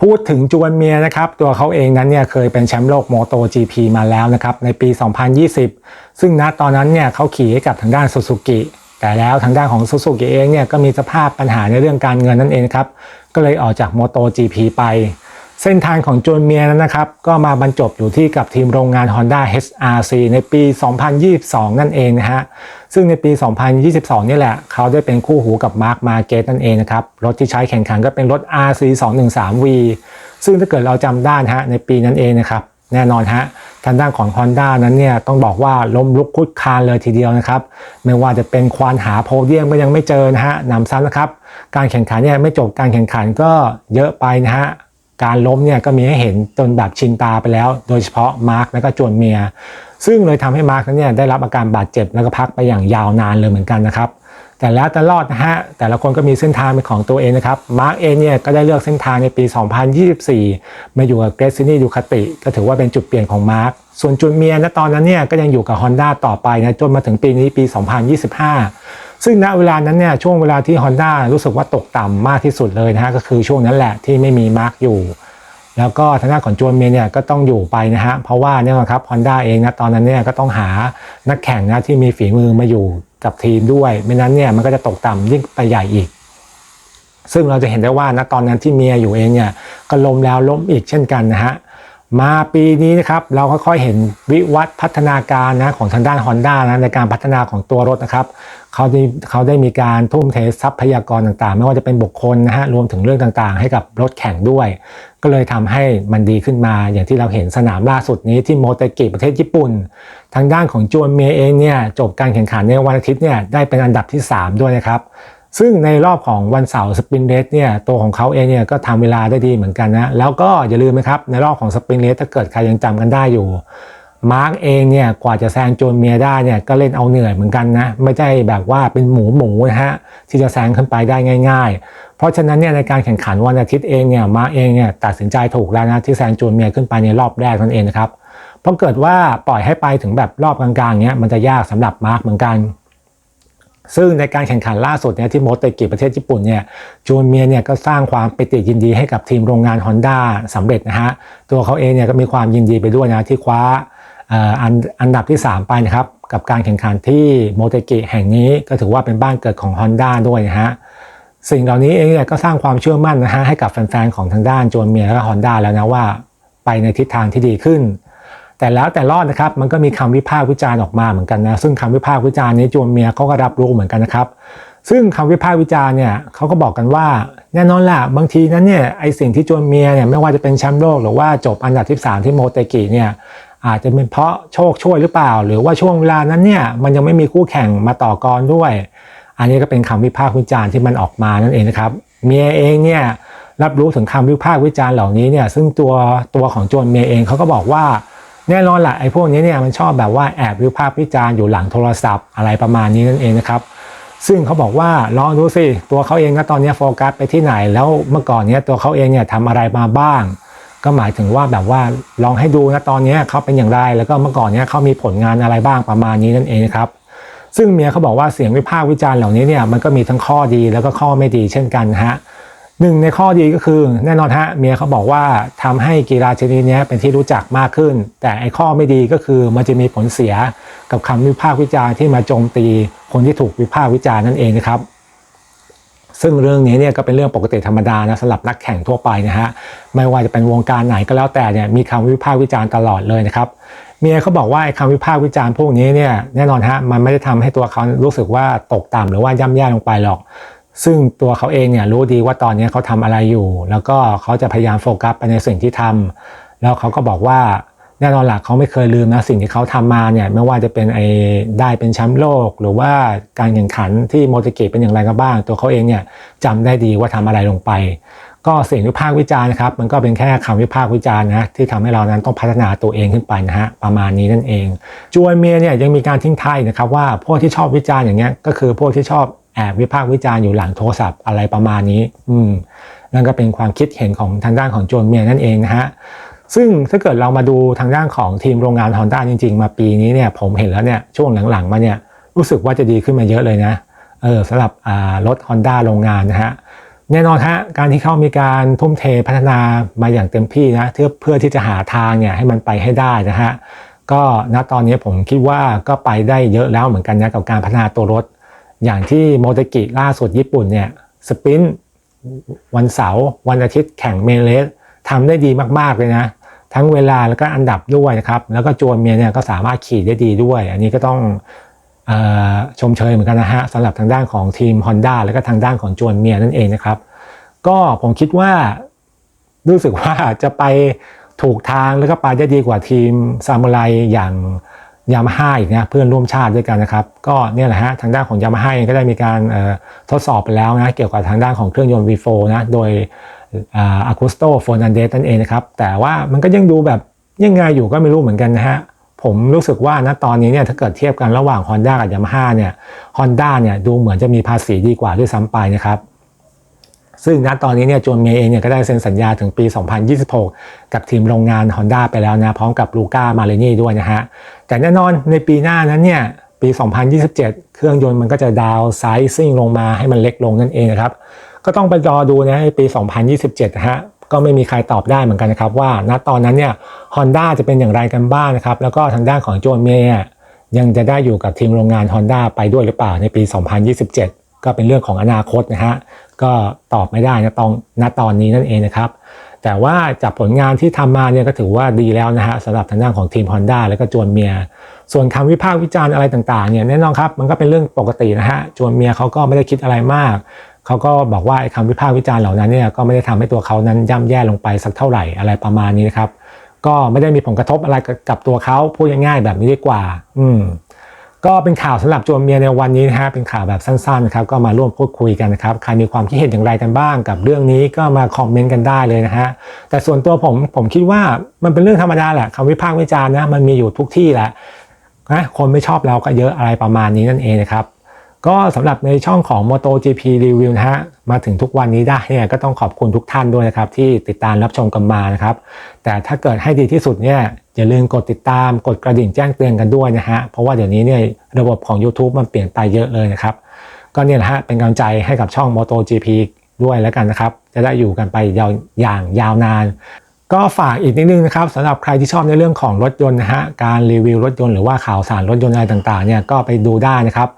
พูดถึงจวนเมียนะครับ ตัวเขาเองนั้นเนี่ยเคยเป็นแชมป์โลกโมโต GP มาแล้วนะครับ ในปี 2020 ซึ่งณตอนนั้นเนี่ยเขาขี่ให้กับทางด้านซูซูกิแต่แล้วทางด้านของซูซูกิเองเนี่ยก็มีสภาพปัญหาในเรื่องการเงินนั่นเองครับ ก็เลยออกจากโมโต GP ไป เส้นทางของจวนเมียนั้นนะครับ ก็มาบรรจบอยู่ที่กับทีมโรงงาน Honda HRC ในปี 2022 นั่นเองนะฮะ ซึ่งในปี 2022 นี่แหละ เขาได้เป็นคู่หูกับมาร์คมาเกตนั่นเองนะครับ รถที่ใช้แข่งขันก็เป็นรถ RC 213V ซึ่งถ้าเกิดเราจำได้นะฮะในปีนั้นเองนะครับ แน่นอนฮะทางด้านของ Honda นั้นเนี่ยต้องบอกว่าล้มลุกคลุกคานเลยทีเดียวนะครับ ไม่ว่าจะเป็นควานหาโพเดียมก็ยังไม่เจอนะฮะนำซ้ำนะครับ การแข่งขันเนี่ยไม่จบการแข่งขันก็เยอะไปนะฮะ การล้มเนี่ยก็มีให้เห็นจนแบบชินตาไปแล้ว โดยเฉพาะมาร์กและก็จวนเมีย ซึ่งเลยทำให้มาร์กนั้นเนี่ยได้รับอาการบาดเจ็บแล้วก็พักไปอย่างยาวนานเลยเหมือนกันนะครับ แต่แล้วแต่รอดนะฮะแต่ละคนก็มีเส้นทางเป็นของตัวเองนะครับมาร์กเองเนี่ยก็ได้เลือกเส้นทางในปี 2024 มาอยู่กับเกรซินี่ดูคาติก็ถือว่าเป็นจุดเปลี่ยนของมาร์กส่วนจุนเมียนะตอนนั้นเนี่ยก็ยังอยู่กับ Honda ต่อไปนะจนมาถึงปีนี้ปี 2025 ซึ่งณเวลานั้นเนี่ยช่วงเวลาที่ Honda รู้สึกว่าตกต่ำมากที่สุดเลยนะฮะก็คือช่วงนั้นแหละที่ไม่มีมาร์กอยู่ แล้วก็ทางด้านของจวนเมียเนี่ยก็ต้องอยู่ไปนะฮะเพราะว่าเนี่ยนะครับฮอนด้าเองนะตอนนั้นเนี่ยก็ต้องหานักแข่งนะที่มีฝีมือมาอยู่กับทีมด้วยไม่นั้นเนี่ยมันก็จะตกต่ำยิ่งไปใหญ่อีกซึ่งเราจะเห็นได้ว่านะตอนนั้นที่เมียอยู่เองเนี่ยก็ล้มแล้วล้มอีกเช่นกันนะฮะ มาปีนี้นะครับเราค่อยๆเห็นวิวัฒน์พัฒนาการนะของทางด้าน Honda นะในการพัฒนาของตัวรถนะครับเขาได้เขาได้มีการทุ่มเททรัพยากรต่างๆ ไม่ว่าจะเป็นบุคคลนะฮะรวมถึงเรื่องต่างๆ ให้กับรถแข่งด้วย ก็เลยทำให้มันดีขึ้นมา อย่างที่เราเห็นสนามล่าสุดนี้ที่โมเตกิประเทศญี่ปุ่น ทางด้านของจวนเมเองเนี่ยจบการแข่งขันในวันอาทิตย์เนี่ยได้เป็นอันดับที่ 3 ด้วยนะครับ ซึ่งในรอบของวันเสาร์สปรินเรสเนี่ยตัวของเขาเองเนี่ยก็ทำเวลาได้ดีเหมือนกันนะแล้วก็อย่าลืมนะครับในรอบของสปรินเรสถ้าเกิดใครยังจำกันได้อยู่มาร์กเองเนี่ยกว่าจะแซงโจนเมียได้เนี่ยก็เล่นเอาเหนื่อยเหมือนกันนะไม่ใช่แบบว่าเป็นหมูหมูนะฮะที่จะแซงขึ้นไปได้ง่าย ๆ เพราะฉะนั้นเนี่ยในการแข่งขันวันอาทิตย์เองเนี่ยมาร์กเองเนี่ยตัดสินใจถูกแล้วนะที่แซงโจนเมียขึ้นไปในรอบแรกนั่นเองนะครับเพราะเกิดว่าปล่อยให้ไปถึงแบบรอบกลางๆเนี้ยมันจะยากสำหรับมาร์กเหมือนกัน ซึ่งในการแข่งขันล่าสุดเนี่ยที่โมเตกิประเทศญี่ปุ่นเนี่ยจูนเมียเนี่ยก็สร้างความปิติยินดีให้กับทีมโรงงาน Honda สำเร็จนะฮะตัวเขาเองเนี่ยก็มีความยินดีไปด้วยนะที่คว้าอันอันดับที่ 3 ไปนะครับกับการแข่งขันที่โมเตกิแห่งนี้ก็ถือว่าเป็นบ้านเกิดของ Honda ด้วยนะฮะสิ่งเหล่านี้เองเนี่ยก็สร้างความเชื่อมั่นนะฮะให้กับแฟนๆของทางด้านโจนเมียและ Honda แล้วนะว่า ไปในทิศทางที่ดีขึ้น แต่แล้วแต่รอดนะครับมันก็มีคำวิพากษ์วิจารณ์ออกมาเหมือนกันนะซึ่งคำวิพากษ์วิจารณ์นี้จวนเมียเขาก็รับรู้เหมือนกันนะครับ ซึ่งคำวิพากษ์วิจารณ์เนี่ยเขาก็บอกกันว่าแน่นอนแหละบางทีนั้นเนี่ยไอสิ่งที่จวนเมียเนี่ยไม่ว่าจะเป็นแชมป์โลกหรือว่าจบอันดับที่3ที่โมเตกิเนี่ยอาจจะเป็นเพราะโชคช่วยหรือเปล่า หรือว่าช่วงเวลานั้นเนี่ยมันยังไม่มีคู่แข่งมาต่อกรด้วย อันนี้ก็เป็นคำวิพากษ์วิจารณ์ที่มันออกมานั่นเองนะครับเมียเองเนี่ยรับรู้ถึงคำวิพากษ์วิจารณ์เหล่านี้เนี่ยซึ่งตัวตัวของจวนเมียเองเขาก็บอกว่า แน่นอนแหละไอ้พวกนี้เนี่ยมันชอบแบบว่าแอบวิพากษ์วิจารณ์อยู่หลังโทรศัพท์อะไรประมาณนี้นั่นเองนะครับซึ่งเขาบอกว่าลองดูสิตัวเขาเองนะตอนนี้โฟกัสไปที่ไหน แล้วเมื่อก่อนเนี้ยตัวเขาเองเนี่ยทำอะไรมาบ้าง ก็หมายถึงว่าแบบว่าลองให้ดูนะตอนนี้เขาเป็นอย่างไร แล้วก็เมื่อก่อนเนี้ยเขามีผลงานอะไรบ้างประมาณนี้นั่นเองนะครับซึ่งเมียเขาบอกว่าเสียงวิพากษ์วิจารณ์เหล่านี้เนี่ยมันก็มีทั้งข้อดีแล้วก็ข้อไม่ดีเช่นกันฮะ หนึ่งในข้อดีก็คือแน่นอนฮะเมียเขาบอกว่าทำให้กีฬาชนิดนี้เป็นที่รู้จักมากขึ้น แต่ไอ้ข้อไม่ดีก็คือมันจะมีผลเสียกับคำวิพากษ์วิจารณ์ที่มาโจมตีคนที่ถูกวิพากษ์วิจารณ์นั่นเองนะครับ ซึ่งเรื่องนี้เนี่ยก็เป็นเรื่องปกติธรรมดานะสำหรับนักแข่งทั่วไปนะฮะไม่ว่าจะเป็นวงการไหนก็แล้วแต่เนี่ยมีคำวิพากษ์วิจารณ์ตลอดเลยนะครับเมียเขาบอกว่าไอ้คำวิพากษ์วิจารณ์พวกนี้เนี่ยแน่นอนฮะมันไม่ได้ทำให้ตัวเขารู้สึกว่าตกต่ำหรือว่าย่ำแย่ลงไปหรอก ซึ่งตัวเขาเองเนี่ยรู้ดีว่าตอนนี้เขาทำอะไรอยู่ แล้วก็เขาจะพยายามโฟกัสไปในสิ่งที่ทำแล้วเขาก็บอกว่าแน่นอนหลักเขาไม่เคยลืมนะสิ่งที่เขาทำมาเนี่ยไม่ว่าจะเป็นไอ้ได้เป็นแชมป์โลก หรือว่าการแข่งขันที่โมเตกิเป็นอย่างไรก็บ้าง ตัวเขาเองเนี่ยจำได้ดีว่าทำอะไรลงไป ก็เสียงวิพากษ์วิจารณ์นะครับมันก็เป็นแค่คำวิพากษ์วิจารณ์นะที่ทำให้เรานั้นต้องพัฒนาตัวเองขึ้นไปนะฮะประมาณนี้นั่นเองจวนเมียเนี่ยยังมีการทิ้งท้ายนะครับว่าพวกที่ชอบวิจารณ์อย่างเงี้ยก็คือพวกที่ชอบ แอบวิพากษ์วิจารณ์อยู่หลังโทรศัพท์อะไรประมาณนี้ อืมนั่นก็เป็นความคิดเห็นของทางด้านของโจนเมียนั่นเองนะฮะซึ่งถ้าเกิดเรามาดูทางด้านของทีมโรงงาน Honda จริง ๆ มาปีนี้เนี่ยผมเห็นแล้วเนี่ยช่วงหลังๆมาเนี่ยรู้สึกว่าจะดีขึ้นมาเยอะเลยนะเออสำหรับรถ Honda โรงงานนะฮะแน่นอนฮะการที่เขามีการทุ่มเทพัฒนามาอย่างเต็มที่นะเพื่อเพื่อที่จะหาทางเนี่ยให้มันไปให้ได้นะฮะก็ณตอนนี้ผมคิดว่าก็ไปได้เยอะแล้วเหมือนกันนะกับการพัฒนาตัวรถ อย่างที่โมเตกิล่าสุดญี่ปุ่นเนี่ยสปรินต์วันเสาร์วันอาทิตย์แข่งเมเลสทำได้ดีมากๆเลยนะ ทั้งเวลาแล้วก็อันดับด้วยนะครับ แล้วก็จวนเมียเนี่ยก็สามารถขี่ได้ดีด้วย อันนี้ก็ต้องออชมเชยเหมือนกันนะฮะสำหรับทางด้านของทีม Honda แล้วก็ทางด้านของจวนเมียนั่นเองนะครับ ก็ผมคิดว่ารู้สึกว่าจะไปถูกทางแล้วก็ไปได้ดีกว่าทีมซามูไรอย่าง ยามาฮ่าอีกนะเพื่อนร่วมชาติด้วยกันนะครับ ก็เนี่ยแหละฮะทางด้านของยามาฮ่าเองก็ได้มีการทดสอบไปแล้วนะเกี่ยวกับทางด้านของเครื่องยนต์ V4 นะโดยอากูสโตโฟนันเดสนั่นเองนะครับ แต่ว่ามันก็ยังดูแบบยังไงอยู่ก็ไม่รู้เหมือนกันนะฮะผมรู้สึกว่าณตอนนี้เนี่ยถ้าเกิดเทียบกันระหว่าง Honda กับ Yamaha เนี่ย Honda เนี่ยดูเหมือนจะมีภาษีดีกว่าด้วยซ้ำไปนะครับ ซึ่งณตอนนี้เนี่ยจวนเมย์เองเนี่ยก็ได้เซ็นสัญญาถึงปี 2026 กับทีมโรงงาน Honda ไปแล้วนะ พร้อมกับลูก้ามาเรนี่ด้วยนะฮะ แต่แน่นอนในปีหน้านั้นเนี่ยปี 2027 เครื่องยนต์มันก็จะดาวไซซิ่งลงมาให้มันเล็กลงนั่นเองนะครับ ก็ต้องไปรอดูนะในปี 2027นะฮะก็ไม่มีใครตอบได้เหมือนกันนะครับว่าณตอนนั้นเนี่ย Honda จะเป็นอย่างไรกันบ้างนะครับ แล้วก็ทางด้านของโจนเมย์ยังจะได้อยู่กับทีมโรงงาน Honda ไปด้วยหรือเปล่าในปี 2027 ก็เป็นเรื่องของอนาคตนะฮะก็ตอบไม่ได้นะตอนณตอนนี้นั่นเองนะครับ แต่ว่าจากผลงานที่ทำมาเนี่ยก็ถือว่าดีแล้วนะฮะสำหรับทางด้านของทีม Honda แล้วก็จวนเมีย ส่วนคำวิพากษ์วิจารณ์อะไรต่างๆเนี่ยแน่นอนครับมันก็เป็นเรื่องปกตินะฮะจวนเมียเขาก็ไม่ได้คิดอะไรมากเขาก็บอกว่าไอ้คำวิพากษ์วิจารณ์เหล่านั้นเนี่ยก็ไม่ได้ทำให้ตัวเขานั้นย่ำแย่ลงไปสักเท่าไหร่อะไรประมาณนี้นะครับ ก็ไม่ได้มีผลกระทบอะไรกับตัวเขาพูดง่ายๆแบบนี้ดีกว่า อืม ก็เป็นข่าวสำหรับจวนเมียในวันนี้นะฮะเป็นข่าวแบบสั้นๆนะครับก็มาร่วมพูดคุยกันนะครับใครมีความคิดเห็นอย่างไรกันบ้างกับเรื่องนี้ก็มาคอมเมนต์กันได้เลยนะฮะแต่ส่วนตัวผมผมคิดว่ามันเป็นเรื่องธรรมดาแหละคำวิพากษ์วิจารณ์นะมันมีอยู่ทุกที่แหละนะคนไม่ชอบเราก็เยอะอะไรประมาณนี้นั่นเองนะครับก็สำหรับในช่องของ MotoGP Review นะฮะมาถึงทุกวันนี้ได้เนี่ยก็ต้องขอบคุณทุกท่านด้วยนะครับที่ติดตามรับชมกันมานะครับแต่ถ้าเกิดให้ดีที่สุดเนี่ย อย่าลืมกดติดตามกดกระดิ่งแจ้งเตือนกันด้วยนะฮะ เพราะว่าเดี๋ยวนี้เนี่ยระบบของ YouTube มันเปลี่ยนไปเยอะเลยนะครับ ก็เนี่ยแหละฮะเป็นกำลังใจให้กับช่อง MotoGP ด้วยแล้วกันนะครับ จะได้อยู่กันไปยาวอย่างยาวนาน ก็ฝากอีกนิดนึงนะครับสำหรับใครที่ชอบในเรื่องของรถยนต์นะฮะการรีวิวรถยนต์หรือว่าข่าวสารรถยนต์อะไรต่างๆเนี่ยก็ไปดูได้นะครับ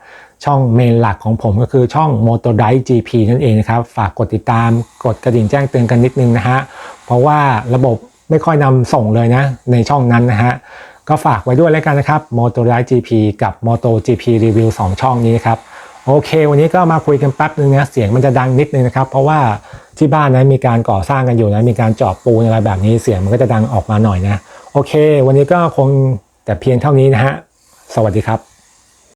ช่องเมนหลักของผมก็คือช่อง Motor d r i v e GP นั่นเองนะครับ ฝากกดติดตามกดกระดิ่งแจ้งเตือนกันนิดนึงนะฮะ เพราะว่าระบบ ไม่ค่อยนำส่งเลยนะ ในช่องนั้นนะฮะ ก็ฝากไว้ด้วยแล้วกันนะครับ Motor i v e GP กับ Moto GP Review 2 ช่องนี้ครับ โอเค วันนี้ก็มาคุยกันแป๊บนึงนะ เสียงมันจะดังนิดนึงนะครับ เพราะว่าที่บ้านนะมีการก่อสร้างกันอยู่นะมีการเจาะปูนอะไรแบบนี้เสียงมันก็จะดังออกมาหน่อยนะ โอเค วันนี้ก็คงแต่เพียงเท่านี้นะฮะ สวัสดีครับ